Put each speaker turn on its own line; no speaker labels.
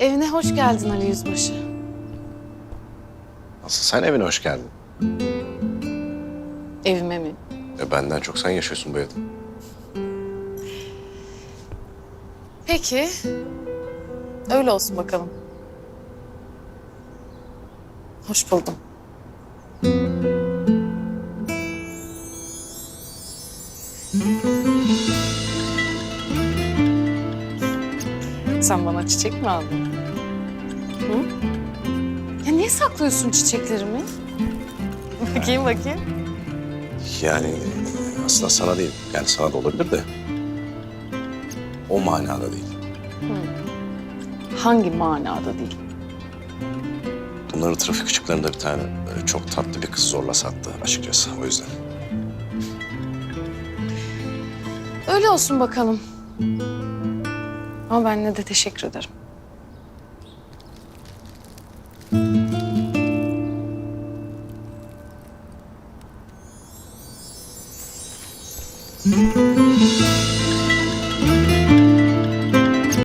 Evine hoş geldin Ali Yüzbaşı.
Asıl sen evine hoş geldin.
Evime mi?
E, benden çok sen yaşıyorsun bu evde.
Peki. Öyle olsun bakalım. Hoş buldum. Sen bana çiçek mi aldın? Hı? Ya niye saklıyorsun çiçeklerimi? bakayım bakayım.
Yani aslında sana değil. Yani sana da olabilir de. O manada değil.
Hangi manada değil?
Bunları trafik ışıklarında bir tane böyle çok tatlı bir kız zorla sattı açıkçası. O yüzden.
Öyle olsun bakalım. Ama ben ne de teşekkür ederim.